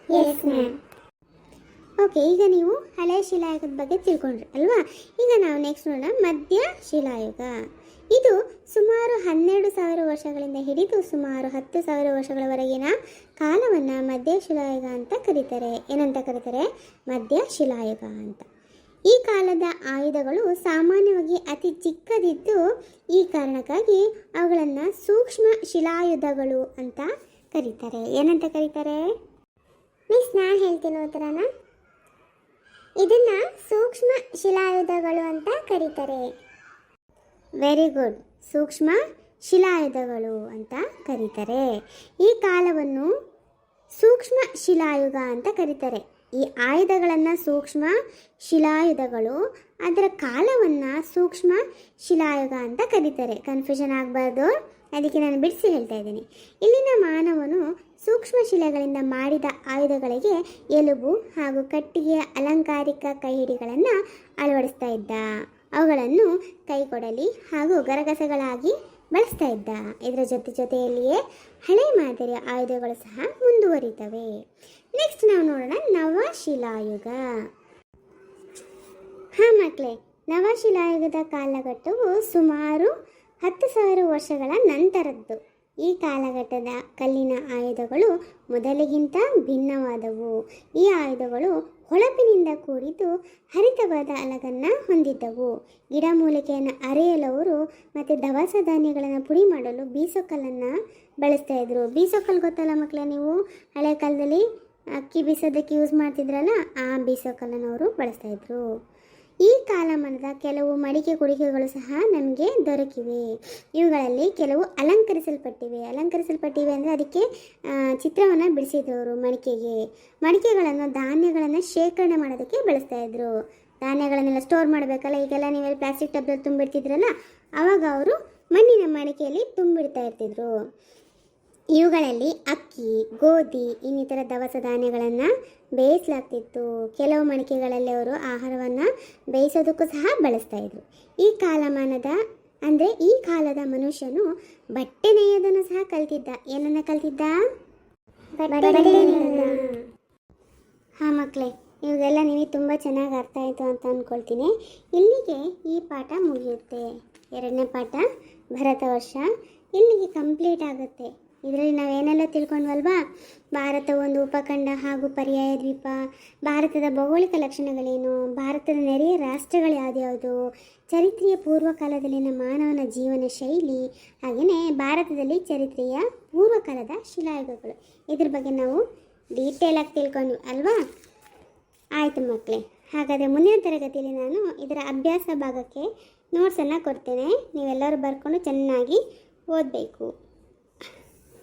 S2: ಎಸ್ ಮ್ಯಾಮ್ ಓಕೆ, ಈಗ ನೀವು ಹಳೆಯ ಶಿಲಾಯುಗದ ಬಗ್ಗೆ ತಿಳ್ಕೊಂಡ್ರಿ, ಅಲ್ವಾ? ಈಗ ನಾವು ನೆಕ್ಸ್ಟ್ ನೋಡೋಣ, ಮಧ್ಯ ಶಿಲಾಯುಗ. ಇದು ಸುಮಾರು ಹನ್ನೆರಡು ಸಾವಿರ ವರ್ಷಗಳಿಂದ ಹಿಡಿದು ಸುಮಾರು ಹತ್ತು ಸಾವಿರ ವರ್ಷಗಳವರೆಗಿನ ಕಾಲವನ್ನು ಮಧ್ಯ ಶಿಲಾಯುಗ ಅಂತ ಕರೀತಾರೆ. ಏನಂತ ಕರೀತಾರೆ? ಮಧ್ಯ ಶಿಲಾಯುಗ ಅಂತ. ಈ ಕಾಲದ ಆಯುಧಗಳು ಸಾಮಾನ್ಯವಾಗಿ ಅತಿ ಚಿಕ್ಕದಿದ್ದು ಈ ಕಾರಣಕ್ಕಾಗಿ ಅವುಗಳನ್ನು ಸೂಕ್ಷ್ಮ ಶಿಲಾಯುಧಗಳು ಅಂತ ಕರೀತಾರೆ. ಏನಂತ ಕರೀತಾರೆ? ಮಿಸ್ ನಾ ಹೇಳ್ತೀನಿ ಉತ್ತರನ? ಇದನ್ನ ಸೂಕ್ಷ್ಮ ಶಿಲಾಯುಧಗಳು ಅಂತ ಕರೀತಾರೆ. ವೆರಿ ಗುಡ್ ಸೂಕ್ಷ್ಮ ಶಿಲಾಯುಧಗಳು ಅಂತ ಕರೀತಾರೆ. ಈ ಕಾಲವನ್ನು ಸೂಕ್ಷ್ಮ ಶಿಲಾಯುಗ ಅಂತ ಕರೀತಾರೆ. ಈ ಆಯುಧಗಳನ್ನು ಸೂಕ್ಷ್ಮ ಶಿಲಾಯುಧಗಳು, ಅದರ ಕಾಲವನ್ನು ಸೂಕ್ಷ್ಮ ಶಿಲಾಯುಗ ಅಂತ ಕರೀತಾರೆ. ಕನ್ಫ್ಯೂಷನ್ ಆಗಬಾರ್ದು. ಅದಕ್ಕೆ ನಾನು ಬಿಡಿಸಿ ಹೇಳ್ತಾ ಇದ್ದೀನಿ. ಇಲ್ಲಿನ ಮಾನವನು ಸೂಕ್ಷ್ಮ ಶಿಲೆಗಳಿಂದ ಮಾಡಿದ ಆಯುಧಗಳಿಗೆ ಎಲುಬು ಹಾಗೂ ಕಟ್ಟಿಗೆಯ ಅಲಂಕಾರಿಕ ಕೈಹಿಡಿಗಳನ್ನು ಅಳವಡಿಸ್ತಾ ಇದ್ದ. ಅವುಗಳನ್ನು ಕೈಕೊಡಲಿ ಹಾಗೂ ಗರಗಸಗಳಾಗಿ ಬಳಸ್ತಾ ಇದ್ದ. ಇದರ ಜೊತೆ ಜೊತೆಯಲ್ಲಿಯೇ ಹಳೆ ಮಾದರಿಯ ಆಯುಧಗಳು ಸಹ ಮುಂದುವರಿತವೆ. ನೆಕ್ಸ್ಟ್ ನಾವು ನೋಡೋಣ ನವಶಿಲಾಯುಗ. ಹಾ ಮಕ್ಕಳೇ ನವಶಿಲಾಯುಗದ ಕಾಲಘಟ್ಟವು ಸುಮಾರು ಹತ್ತು ಸಾವಿರ ವರ್ಷಗಳ ನಂತರದ್ದು. ಈ ಕಾಲಘಟ್ಟದ ಕಲ್ಲಿನ ಆಯುಧಗಳು ಮೊದಲಿಗಿಂತ ಭಿನ್ನವಾದವು. ಈ ಆಯುಧಗಳು ಹೊಳಪಿನಿಂದ ಕೂಡಿದ್ದು ಹರಿತವಾದ ಅಲಗನ್ನು ಹೊಂದಿದ್ದವು. ಗಿಡಮೂಲಿಕೆಯನ್ನು ಅರೆಯಲವರು ಮತ್ತು ದವಸ ಧಾನ್ಯಗಳನ್ನು ಪುಡಿ ಮಾಡಲು ಬೀಸೋಕಲ್ಲನ್ನು ಬಳಸ್ತಾ ಇದ್ರು. ಬೀಸೊಕಲ್ ಗೊತ್ತಲ್ಲ ಮಕ್ಕಳ ನೀವು? ಹಳೆ ಕಾಲದಲ್ಲಿ ಅಕ್ಕಿ ಬೀಸೋದಕ್ಕೆ ಯೂಸ್ ಮಾಡ್ತಿದ್ರಲ್ಲ, ಆ ಬೀಸೋಕಲ್ಲನ್ನು ಅವರು ಬಳಸ್ತಾ ಇದ್ರು. ಈ ಕಾಲಮಾನದ ಕೆಲವು ಮಡಿಕೆ ಕುಡಿಕೆಗಳು ಸಹ ನಮಗೆ ದೊರಕಿವೆ. ಇವುಗಳಲ್ಲಿ ಕೆಲವು ಅಲಂಕರಿಸಲ್ಪಟ್ಟಿವೆ. ಅಲಂಕರಿಸಲ್ಪಟ್ಟಿವೆ ಅಂದರೆ ಅದಕ್ಕೆ ಚಿತ್ರವನ್ನು ಬಿಡಿಸಿದವರು ಮಡಿಕೆಗೆ. ಮಡಿಕೆಗಳನ್ನು ಧಾನ್ಯಗಳನ್ನು ಶೇಖರಣೆ ಮಾಡೋದಕ್ಕೆ ಬಳಸ್ತಾ ಇದ್ರು. ಧಾನ್ಯಗಳನ್ನೆಲ್ಲ ಸ್ಟೋರ್ ಮಾಡಬೇಕಲ್ಲ, ಈಗೆಲ್ಲ ನೀವೆಲ್ಲ ಪ್ಲಾಸ್ಟಿಕ್ ಡಬ್ಬದಲ್ಲಿ ತುಂಬಿಡ್ತಿದ್ರಲ್ಲ ಆವಾಗ ಅವರು ಮಣ್ಣಿನ ಮಡಿಕೆಯಲ್ಲಿ ತುಂಬಿಡ್ತಾ ಇರ್ತಿದ್ರು. ಇವುಗಳಲ್ಲಿ ಅಕ್ಕಿ, ಗೋಧಿ, ಇನ್ನಿತರ ದವಸ ಧಾನ್ಯಗಳನ್ನು ಬೇಯಿಸಲಾಗ್ತಿತ್ತು. ಕೆಲವು ಮಡಿಕೆಗಳಲ್ಲಿ ಅವರು ಆಹಾರವನ್ನು ಬೇಯಿಸೋದಕ್ಕೂ ಸಹ ಬಳಸ್ತಾ ಇದ್ರು. ಈ ಕಾಲಮಾನದ, ಅಂದರೆ ಈ ಕಾಲದ ಮನುಷ್ಯನು ಬಟ್ಟೆ ನೇಯೋದನ್ನು ಸಹ ಕಲ್ತಿದ್ದ. ಏನನ್ನ ಕಲ್ತಿದ್ದ? ಹಾಂ ಮಕ್ಕಳೇ ಇವಾಗೆಲ್ಲ ನಿಮಗೆ ತುಂಬ ಚೆನ್ನಾಗಿ ಅರ್ಥ ಆಯಿತು ಅಂತ ಅಂದ್ಕೊಳ್ತೀನಿ ಇಲ್ಲಿಗೆ ಈ ಪಾಠ ಮುಗಿಯುತ್ತೆ. ಎರಡನೇ ಪಾಠ ಭರತ ವರ್ಷ ಇಲ್ಲಿಗೆ ಕಂಪ್ಲೀಟ್ ಆಗುತ್ತೆ. ಇದರಲ್ಲಿ ನಾವೇನೆಲ್ಲ ತಿಳ್ಕೊಂಡ್ವಲ್ವಾ? ಭಾರತ ಒಂದು ಉಪಖಂಡ ಹಾಗೂ ಪರ್ಯಾಯ ದ್ವೀಪ. ಭಾರತದ ಭೌಗೋಳಿಕ ಲಕ್ಷಣಗಳೇನು? ಭಾರತದ ನೆರೆಯ ರಾಷ್ಟ್ರಗಳು ಯಾವ್ದ್ಯಾವುದು ಚರಿತ್ರೆಯ ಪೂರ್ವಕಾಲದಲ್ಲಿನ ಮಾನವನ ಜೀವನ ಶೈಲಿ ಹಾಗೆಯೇ ಭಾರತದಲ್ಲಿ ಚರಿತ್ರೆಯ ಪೂರ್ವಕಾಲದ ಶಿಲಾಯುಗಗಳು. ಇದ್ರ ಬಗ್ಗೆ ನಾವು ಡೀಟೇಲ್ ಆಗಿ ತಿಳ್ಕೊಂಡ್ವಿ, ಅಲ್ವಾ? ಆಯಿತು ಮಕ್ಕಳೇ ಹಾಗಾದರೆ ಮುಂದಿನ ತರಗತಿಯಲ್ಲಿ ನಾನು ಇದರ ಅಭ್ಯಾಸ ಭಾಗಕ್ಕೆ ನೋಟ್ಸನ್ನು ಕೊಡ್ತೇನೆ. ನೀವೆಲ್ಲರೂ ಬರ್ಕೊಂಡು ಚೆನ್ನಾಗಿ ಓದಬೇಕು.